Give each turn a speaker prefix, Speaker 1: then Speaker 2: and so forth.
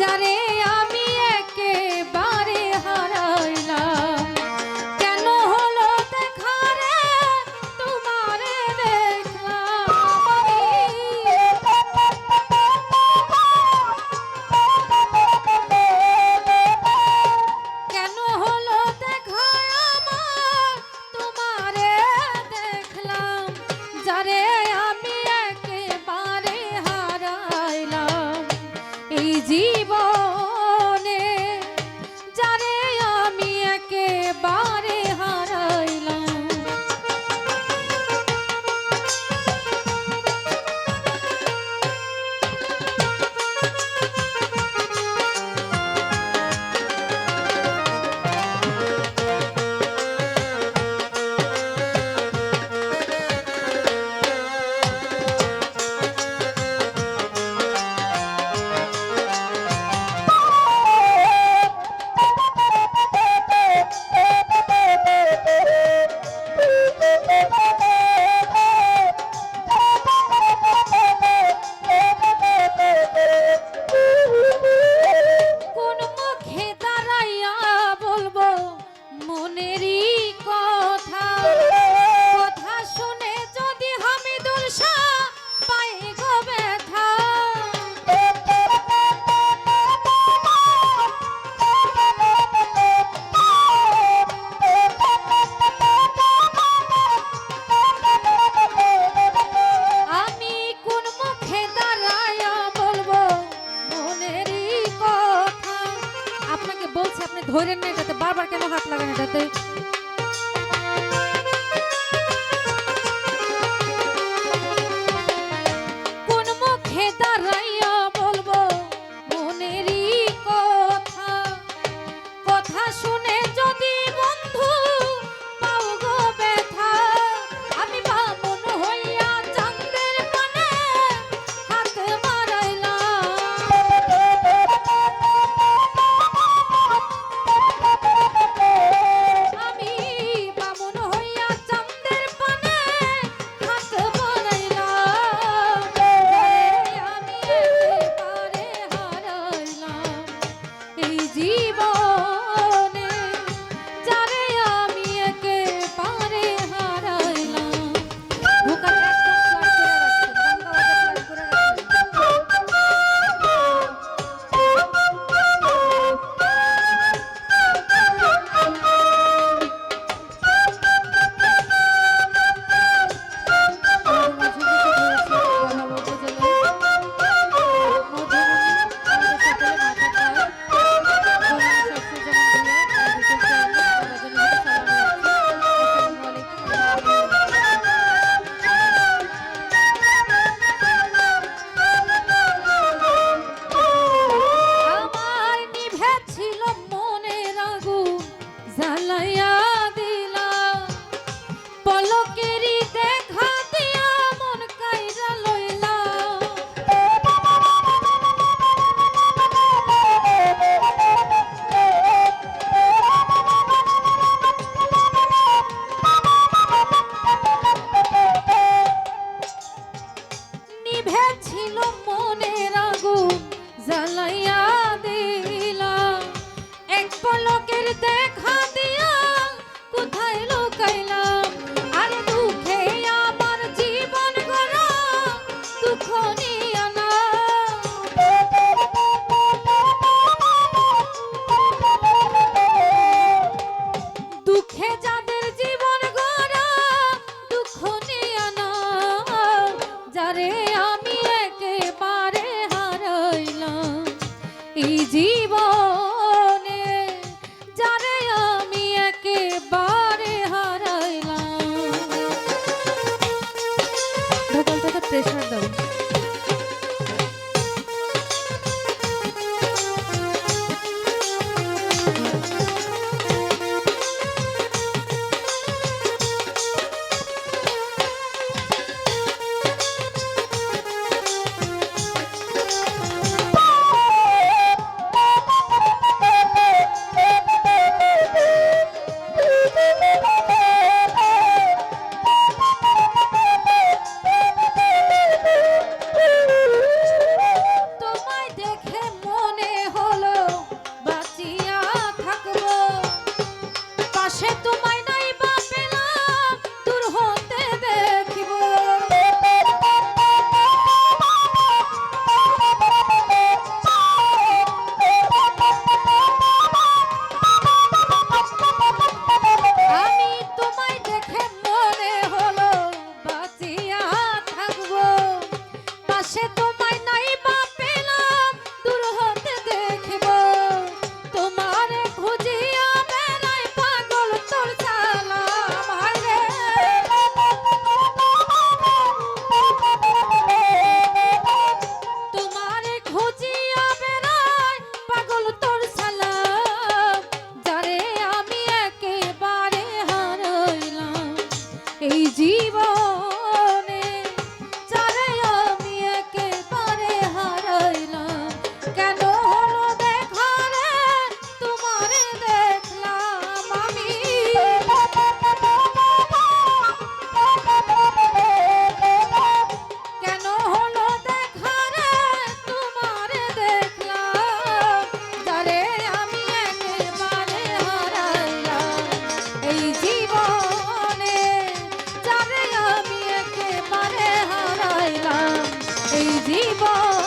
Speaker 1: যারে জীবন ধরেন না এটাতে বারবার কেন হাত লাগান এটাতে এই জীবনে যারে আমি একেবারে হারাইলাম। ঢোকাল তাকে প্রেশার দাও। এই জীবন